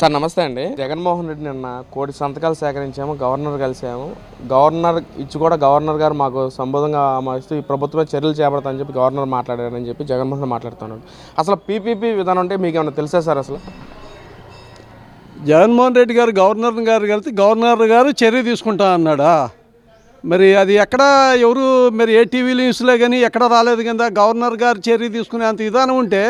Sir నమస్తే అండి. జగన్మోహన్ రెడ్డి నిన్న కోటి సంతకాలు సేకరించాము గవర్నర్ కలిసాము గవర్నర్ ఇచ్చి కూడా గవర్నర్ గారు మాకు సంబోధంగా ఇస్తూ ఈ ప్రభుత్వమే చర్యలు చేపడతామని చెప్పి గవర్నర్ మాట్లాడారని చెప్పి జగన్మోహన్ మాట్లాడుతున్నాడు. అసలు పీపీపీ విధానం అంటే మీకు ఏమైనా తెలుసా సార్ అసలు? జగన్మోహన్ రెడ్డి గారు గవర్నర్ గారు కలిసి గవర్నర్ గారు చర్య తీసుకుంటా అన్నాడా? మరి అది ఎక్కడ ఎవరు మరి ఏ టీవీ న్యూస్లో కానీ ఎక్కడ రాలేదు కింద గవర్నర్ గారు చర్య తీసుకునే అంత విధానం ఉంటే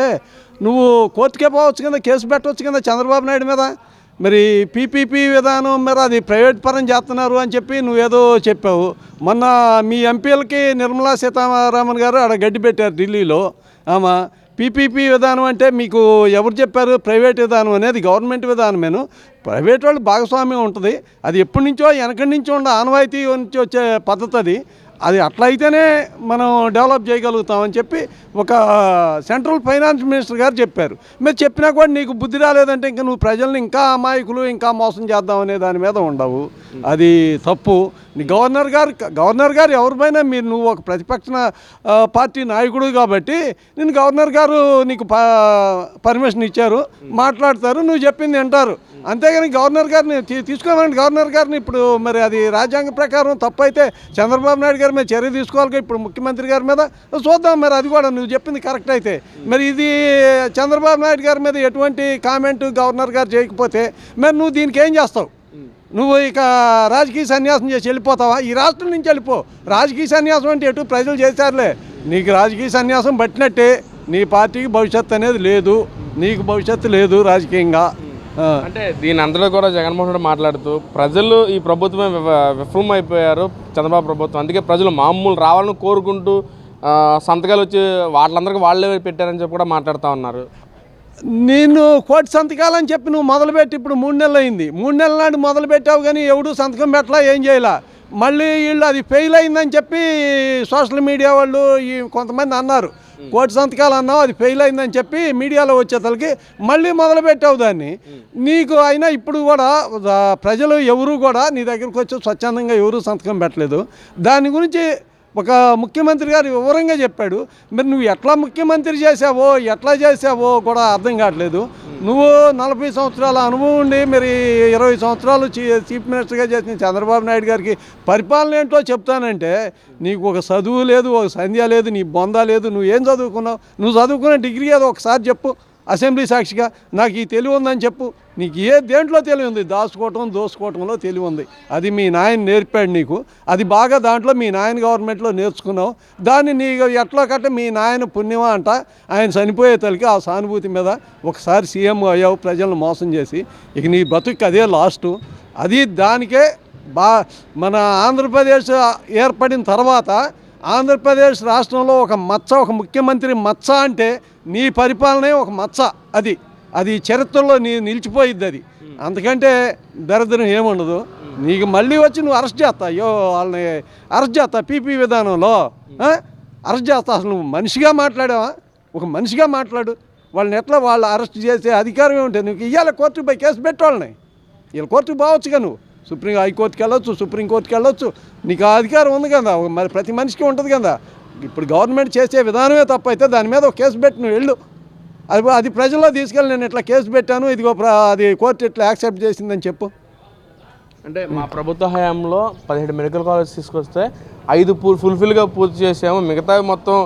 నువ్వు కోర్టుకే పోవచ్చు కదా కేసు పెట్టవచ్చు కదా చంద్రబాబు నాయుడు మీద? మరి పీపీపీ విధానం మరి అది ప్రైవేట్ పరం చేస్తున్నారు అని చెప్పి నువ్వేదో చెప్పావు. మొన్న మీ ఎంపీలకి నిర్మలా సీతారామన్ గారు ఆడ గడ్డి పెట్టారు ఢిల్లీలో. ఆమె పీపీపీ విధానం అంటే మీకు ఎవరు చెప్పారు? ప్రైవేట్ విధానం అనేది గవర్నమెంట్ విధానమేను. ప్రైవేట్ వాళ్ళు భాగస్వామ్యం ఉంటుంది. అది ఎప్పటి నుంచో వెనకటి నుంచో ఉండే ఆనవాయితీ నుంచి వచ్చే పద్ధతి అది. అది అట్లా అయితేనే మనం డెవలప్ చేయగలుగుతామని చెప్పి ఒక సెంట్రల్ ఫైనాన్స్ మినిస్టర్ గారు చెప్పారు. మీరు చెప్పినా కూడా నీకు బుద్ధి రాలేదంటే ఇంకా నువ్వు ప్రజల్ని ఇంకా అమాయకులు ఇంకా మోసం చేద్దాం అనే దాని మీద ఉండవు. అది తప్పు. గవర్నర్ గారు గవర్నర్ గారు ఎవరిపైనా మీరు నువ్వు ఒక ప్రతిపక్ష పార్టీ నాయకుడు కాబట్టి నేను గవర్నర్ గారు నీకు పర్మిషన్ ఇచ్చారు మాట్లాడతారు నువ్వు చెప్పింది వింటారు. అంతేగాని గవర్నర్ గారిని తీ- గవర్నర్ గారిని ఇప్పుడు మరి అది రాజ్యాంగ ప్రకారం తప్పు అయితే చంద్రబాబు నాయుడు గారి మీద చర్య తీసుకోవాలి ఇప్పుడు ముఖ్యమంత్రి గారి మీద. చూద్దాం మరి అది కూడా నువ్వు చెప్పింది కరెక్ట్ అయితే. మరి ఇది చంద్రబాబు నాయుడు గారి మీద ఎటువంటి కామెంట్ గవర్నర్ గారు చేయకపోతే మరి నువ్వు దీనికి ఏం చేస్తావు? నువ్వు ఇక రాజకీయ సన్యాసం చేసి వెళ్ళిపోతావా? ఈ రాష్ట్రం నుంచి వెళ్ళిపో. రాజకీయ సన్యాసం అంటే ఎటు ప్రజలు చేశారులే. నీకు రాజకీయ సన్యాసం పట్టినట్టే నీ పార్టీకి భవిష్యత్తు అనేది లేదు. నీకు భవిష్యత్తు లేదు రాజకీయంగా. అంటే దీని అందరూ కూడా జగన్మోహన్ రెడ్డి మాట్లాడుతూ ప్రజలు ఈ ప్రభుత్వమే విఫలం అయిపోయారు చంద్రబాబు ప్రభుత్వం. అందుకే ప్రజలు మామూలు రావాలని కోరుకుంటూ సంతకాలు వచ్చి వాళ్ళందరికీ వాళ్ళే పెట్టారని చెప్పి కూడా మాట్లాడుతూ ఉన్నారు. నేను కోటి సంతకాలని చెప్పి నువ్వు మొదలుపెట్టి ఇప్పుడు మూడు నెలలు అయింది. మూడు నెలల నాడు మొదలు పెట్టావు కానీ ఎవడు సంతకం పెట్టలా ఏం చేయలా. మళ్ళీ వీళ్ళు అది ఫెయిల్ అయిందని చెప్పి సోషల్ మీడియా వాళ్ళు ఈ కొంతమంది అన్నారు. కోటి సంతకాలు అన్నావు అది ఫెయిల్ అయిందని చెప్పి మీడియాలో వచ్చేతలకి మళ్ళీ మొదలు పెట్టావు దాన్ని. నీకు అయినా ఇప్పుడు కూడా ప్రజలు ఎవరు కూడా నీ దగ్గరకు వచ్చి స్వచ్ఛందంగా ఎవరు సంతకం పెట్టలేదు. దాని గురించి ఒక ముఖ్యమంత్రి గారు వివరంగా చెప్పాడు మరి నువ్వు ఎట్లా ముఖ్యమంత్రి చేసావో ఎట్లా చేసావో కూడా అర్థం కావట్లేదు. నువ్వు నలభై సంవత్సరాల అనుభవం ఉండి మరి ఇరవై సంవత్సరాలు చీ- చీఫ్ మినిస్టర్గా చేసిన చంద్రబాబు నాయుడు గారికి పరిపాలన ఏంటో చెప్తానంటే నీకు ఒక చదువు లేదు ఒక సంధ్య లేదు నీ బొంద లేదు నువ్వు ఏం చదువుకున్నావు? నువ్వు చదువుకున్న డిగ్రీ ఏదో ఒకసారి చెప్పు. అసెంబ్లీ సాక్షిగా నాకు ఈ తెలివి ఉందని చెప్పు. నీకు ఏ దేంట్లో తెలివి ఉంది? దాచుకోవటం దోసుకోవటంలో తెలివి ఉంది. అది మీ నాయన నేర్పాడు నీకు. అది బాగా దాంట్లో మీ నాయన గవర్నమెంట్లో నేర్చుకున్నావు. దాన్ని నీకు ఎట్లా కట్ట మీ నాయన పుణ్యమా అంట ఆయన చనిపోయే తలికి ఆ సానుభూతి మీద ఒకసారి సీఎం అయ్యావు ప్రజలను మోసం చేసి. ఇక నీ బతుకు అదే లాస్టు. అది దానికే బా మన ఆంధ్రప్రదేశ్ ఏర్పడిన తర్వాత ఆంధ్రప్రదేశ్ రాష్ట్రంలో ఒక మచ్చ ఒక ముఖ్యమంత్రి మచ్చ అంటే నీ పరిపాలనే ఒక మచ్చ అది. అది చరిత్రలో నీ నిలిచిపోయిద్ది అది. అంతకంటే దరిద్రం ఏముండదు. నీకు మళ్ళీ వచ్చి నువ్వు అరెస్ట్ చేస్తా. అయ్యో వాళ్ళని అరెస్ట్ చేస్తా పీపీ విధానంలో. అరెస్ట్ చేస్తా. అసలు నువ్వు మనిషిగా మాట్లాడావా? ఒక మనిషిగా మాట్లాడు. వాళ్ళని ఎట్లా వాళ్ళు అరెస్ట్ చేసే అధికారం ఏముంటుంది? నువ్వు ఇవాళ కోర్టుకు పోయి కేసు పెట్టాలని వీళ్ళ కోర్టుకు పోవచ్చుగా నువ్వు. సుప్రీం హైకోర్టుకి వెళ్ళొచ్చు సుప్రీంకోర్టుకి వెళ్ళొచ్చు. నీకు ఆ అధికారం ఉంది కదా. మరి ప్రతి మనిషికి ఉంటుంది కదా. ఇప్పుడు గవర్నమెంట్ చేసే విధానమే తప్పు అయితే దాని మీద ఒక కేసు పెట్టి నువ్వు వెళ్ళు. అది అది ప్రజల్లో తీసుకెళ్ళి నేను ఇట్లా కేసు పెట్టాను ఇదిగో అది కోర్టు ఇట్లా యాక్సెప్ట్ చేసిందని చెప్పు. అంటే మా ప్రభుత్వ హయాంలో పదిహేడు మెడికల్ కాలేజ్ తీసుకొస్తే ఐదు ఫుల్ఫిల్గా పూర్తి చేసాము. మిగతావి మొత్తం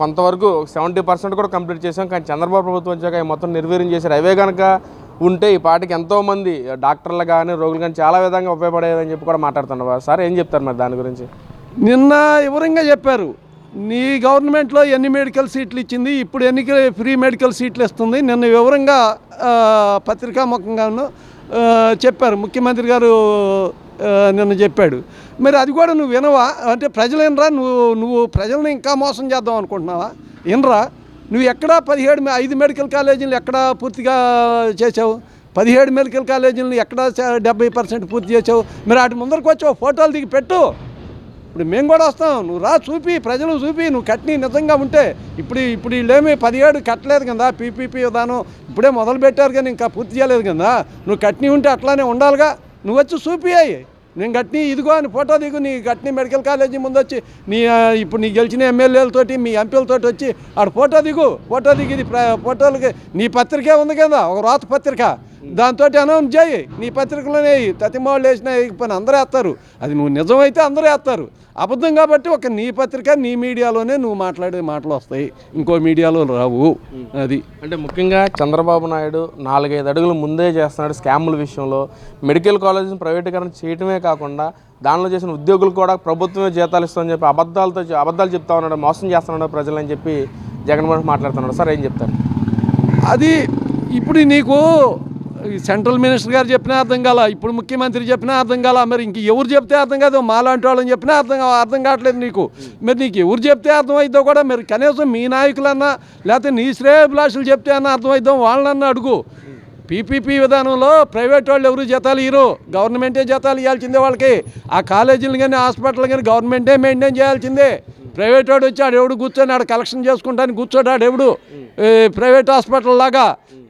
కొంతవరకు సెవెంటీ పర్సెంట్ కూడా కంప్లీట్ చేసాం. కానీ చంద్రబాబు ప్రభుత్వం వచ్చాక మొత్తం నిర్వీర్యం చేశారు. అవే కనుక ఉంటే ఈ పాటికి ఎంతోమంది డాక్టర్లు కానీ రోగులు కానీ చాలా విధంగా ఉపయోగపడేదని చెప్పి కూడా మాట్లాడుతున్నారు. సార్ ఏం చెప్తారు మరి దాని గురించి? నిన్న వివరంగా చెప్పారు. నీ గవర్నమెంట్లో ఎన్ని మెడికల్ సీట్లు ఇచ్చింది? ఇప్పుడు ఎన్ని ఫ్రీ మెడికల్ సీట్లు ఇస్తుంది. నిన్న వివరంగా పత్రికాముఖంగాను చెప్పారు. ముఖ్యమంత్రి గారు నిన్న చెప్పాడు. మరి అది కూడా నువ్వు వినవా? అంటే ప్రజలు వినరా? నువ్వు నువ్వు ప్రజల్ని ఇంకా మోసం చేద్దాం అనుకుంటున్నావా? వినరా? నువ్వు ఎక్కడా పదిహేడు ఐదు మెడికల్ కాలేజీలు ఎక్కడ పూర్తిగా చేసావు పదిహేడు మెడికల్ కాలేజీలను ఎక్కడ డెబ్బై పర్సెంట్ పూర్తి చేసావు మరి వాటి ముందరకు వచ్చి ఫోటోలు దిగి పెట్టు. ఇప్పుడు మేము కూడా వస్తాం. నువ్వు రా చూపి ప్రజలు చూపి నువ్వు కట్ని నిజంగా ఉంటే. ఇప్పుడు ఇప్పుడు వీళ్ళేమి పదిహేడు కట్టలేదు కదా పీపీపీ విధానం. ఇప్పుడే మొదలు పెట్టారు కానీ ఇంకా పూర్తి చేయలేదు కదా. నువ్వు కట్ని ఉంటే అట్లానే ఉండాలిగా. నువ్వు వచ్చి చూపియాయి నేను గట్ని ఇదిగో అని ఫోటో దిగు నీ గట్ని మెడికల్ కాలేజీ ముందు వచ్చి నీ ఇప్పుడు నీ గెలిచిన ఎమ్మెల్యేలతోటి మీ ఎంపీలతోటి వచ్చి ఆడ ఫోటో దిగు. ఫోటో దిగి ఫోటోలకి నీ పత్రికే ఉంది కదా ఒక రాత పత్రిక. దాంతో అనౌన్స్ చేయి. నీ పత్రికలోనే వేయి తతిమాళ్ళు వేసినా వేయకపోయినా అందరూ వేస్తారు. అది నువ్వు నిజమైతే అందరూ వేస్తారు. అబద్ధం కాబట్టి ఒక నీ పత్రిక నీ మీడియాలోనే నువ్వు మాట్లాడే మాటలు వస్తాయి. ఇంకో మీడియాలో రావు. అది. అంటే ముఖ్యంగా చంద్రబాబు నాయుడు నాలుగైదు అడుగులు ముందే చేస్తున్నాడు స్కాముల విషయంలో. మెడికల్ కాలేజీని ప్రైవేటీకరణ చేయటమే కాకుండా దానిలో చేసిన ఉద్యోగులు కూడా ప్రభుత్వమే జీతాలు ఇస్తామని చెప్పి అబద్ధాలతో అబద్ధాలు చెప్తా ఉన్నాడు మోసం చేస్తున్నాడు ప్రజలని చెప్పి జగన్మోహన్ మాట్లాడుతున్నాడు. సార్ ఏం చెప్తారు? అది ఇప్పుడు నీకు సెంట్రల్ మినిస్టర్ గారు చెప్పినా అర్థం కాల ఇప్పుడు ముఖ్యమంత్రి చెప్పినా అర్థం కాల మరి ఇంక ఎవరు చెప్తే అర్థం కాదు మాలాంటి వాళ్ళని చెప్పినా అర్థం అర్థం కావట్లేదు నీకు. మరి నీకు ఎవరు చెప్తే అర్థమైద్దో కూడా మరి కనీసం మీ నాయకులన్నా లేకపోతే నీ శ్రేయభిలాషులు చెప్తే అన్న అర్థమైద్దాం వాళ్ళన్నా అడుగు. పీపీపీ విధానంలో ప్రైవేట్ వాళ్ళు ఎవరు జీతాలు ఇరు గవర్నమెంటే జీతాలు ఇవ్వాల్సిందే వాళ్ళకి. ఆ కాలేజీలు కానీ హాస్పిటల్ కానీ గవర్నమెంటే మెయింటైన్ చేయాల్సిందే. ప్రైవేట్ వాడు వచ్చి ఆడెవడు కూర్చొని ఆడ కలెక్షన్ చేసుకుంటానికి కూర్చోడు ఆడెవడు? ఎవడు ప్రైవేట్ హాస్పిటల్ లాగా.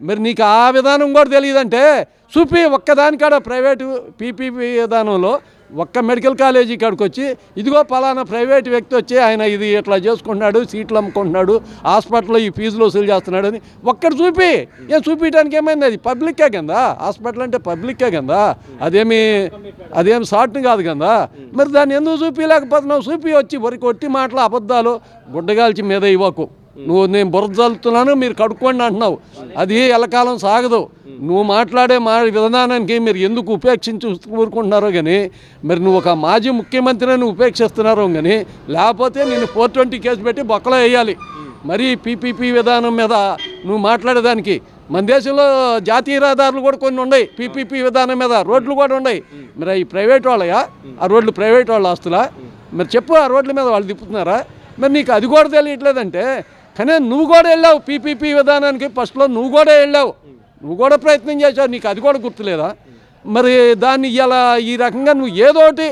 మరి నీకు ఆ విధానం కూడా తెలియదంటే చూపి ఒక్కదానికాడ ప్రైవేటు పీపీపీ విధానంలో ఒక్క మెడికల్ కాలేజీ కాడికి వచ్చి ఇదిగో పలానా ప్రైవేట్ వ్యక్తి వచ్చి ఆయన ఇది ఇట్లా చేసుకుంటున్నాడు సీట్లు అమ్ముకుంటున్నాడు హాస్పిటల్లో ఈ ఫీజులు వసూలు చేస్తున్నాడు అని ఒక్కటి చూపి. ఏం చూపించడానికి ఏమైంది అది? పబ్లిక్కే కదా? హాస్పిటల్ అంటే పబ్లిక్కే కదా? అదేమి అదేమి సాట్ని కాదు కదా? మరి దాన్ని ఎందుకు చూపించలేకపోతున్నావు చూపి వచ్చి వరకు కొట్టి మాటలు అబద్ధాలు గుడ్డగాల్చి మీద ఇవ్వకు. నువ్వు నేను బురద చల్లుతున్నాను మీరు కడుక్కోండి అంటున్నావు. అది ఎలకాలం సాగదు. నువ్వు మాట్లాడే మా విధానానికి మీరు ఎందుకు ఉపేక్షించి ఊరుకుంటున్నారో కానీ మరి నువ్వు ఒక మాజీ ముఖ్యమంత్రిని ఉపేక్షిస్తున్నారో కానీ లేకపోతే నేను ఫోర్ ట్వంటీ కేసు పెట్టి బొక్కలో వేయాలి. మరి పీపీపీ విధానం మీద నువ్వు మాట్లాడేదానికి. మన దేశంలో జాతీయ రహదారులు కూడా కొన్ని ఉన్నాయి పీపీపీ విధానం మీద రోడ్లు కూడా ఉన్నాయి. మరి అవి ప్రైవేట్ వాళ్ళయా? ఆ రోడ్లు ప్రైవేట్ వాళ్ళ ఆస్తులా? మరి చెప్పు ఆ రోడ్ల మీద వాళ్ళు తిప్పుతున్నారా? మరి నీకు అది కూడా తెలియట్లేదంటే కానీ నువ్వు కూడా వెళ్ళావు పీపీపీ విధానానికి ఫస్ట్లో నువ్వు కూడా వెళ్ళావు. నువ్వు కూడా ప్రయత్నం చేసావు నీకు అది కూడా గుర్తులేదా? మరి దాన్ని ఇలా ఈ రకంగా నువ్వు ఏదోటి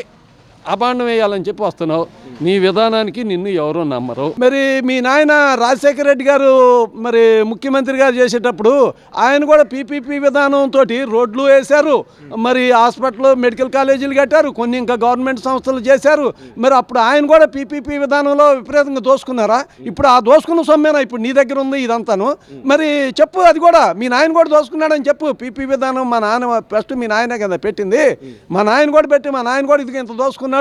అపాండం వేయాలని చెప్పి వస్తున్నావు. నీ విధానానికి నిన్ను ఎవరో నమ్మరు. మరి మీ నాయన రాజశేఖర రెడ్డి గారు మరి ముఖ్యమంత్రి గారు చేసేటప్పుడు ఆయన కూడా పీపీపీ విధానంతో రోడ్లు వేశారు. మరి హాస్పిటల్ మెడికల్ కాలేజీలు కట్టారు. కొన్ని ఇంకా గవర్నమెంట్ సంస్థలు చేశారు. మరి అప్పుడు ఆయన కూడా పీపీపీ విధానంలో విపరీతంగా దోసుకున్నారా? ఇప్పుడు ఆ దోసుకున్న సొమ్మేనా? ఇప్పుడు నీ దగ్గర ఉంది ఇదంతాను. మరి చెప్పు అది కూడా మీ నాయన కూడా దోసుకున్నాడని చెప్పు. పీపీ విధానం మా నాన్న ఫస్ట్ మీ నాయనే కదా పెట్టింది. మా నాయన కూడా పెట్టి మా నాయన కూడా ఇది ఇంత దోసుకున్నాడు.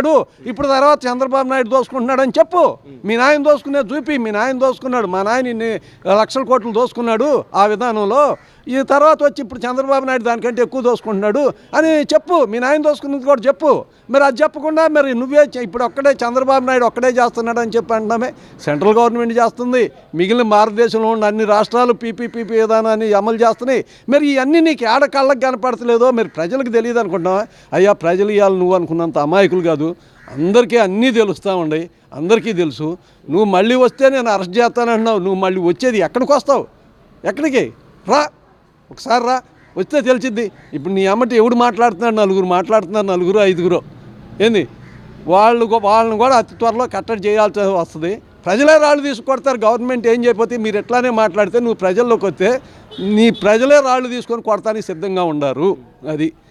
ఇప్పుడు తర్వాత చంద్రబాబు నాయుడు దోసుకుంటున్నాడు అని చెప్పు. మీ నాయన దోసుకునే చూపి మీ నాయన దోసుకున్నాడు మా నాయన ఇన్ని లక్షల కోట్లు దోసుకున్నాడు ఆ విధానంలో. ఈ తర్వాత వచ్చి ఇప్పుడు చంద్రబాబు నాయుడు దానికంటే ఎక్కువ దోసుకుంటున్నాడు అని చెప్పు. మీ నాయన దోసుకున్నది కూడా చెప్పు. మరి అది చెప్పకుండా మరి నువ్వే ఇప్పుడు ఒక్కడే చంద్రబాబు నాయుడు ఒక్కడే చేస్తున్నాడు అని చెప్పి అంటున్నామే. సెంట్రల్ గవర్నమెంట్ చేస్తుంది. మిగిలిన భారతదేశంలో ఉన్న అన్ని రాష్ట్రాలు పీపీపీపీ విధానాన్ని అమలు చేస్తున్నాయి. మరి ఇవన్నీ నీకు ఏడ కళ్ళకి కనపడతలేదో మరి ప్రజలకు తెలియదు అనుకుంటున్నావా? అయ్యా ప్రజలు ఇవ్వాలి నువ్వు అనుకున్నంత అమాయకులు కాదు. అందరికీ అన్నీ తెలుస్తూ ఉండయి. అందరికీ తెలుసు. నువ్వు మళ్ళీ వస్తే నేను అరెస్ట్ చేస్తానంటున్నావు. నువ్వు మళ్ళీ వచ్చేది ఎక్కడికి వస్తావు? ఎక్కడికి? రా. ఒకసారి రా వస్తే తెలిసిద్ది. ఇప్పుడు నీ అమ్మటి ఎవడు మాట్లాడుతున్నాడు నలుగురు మాట్లాడుతున్నారు నలుగురు ఐదుగురు. ఏంది? వాళ్ళు వాళ్ళని కూడా అతి త్వరలో కట్టడి చేయాల్సి వస్తుంది. ప్రజలే రాళ్ళు తీసుకొడతారు గవర్నమెంట్ ఏం చేయకపోతే మీరు ఎట్లానే మాట్లాడితే నువ్వు ప్రజల్లోకి వస్తే నీ ప్రజలే రాళ్ళు తీసుకొని కొడతానికి సిద్ధంగా ఉండారు. అది.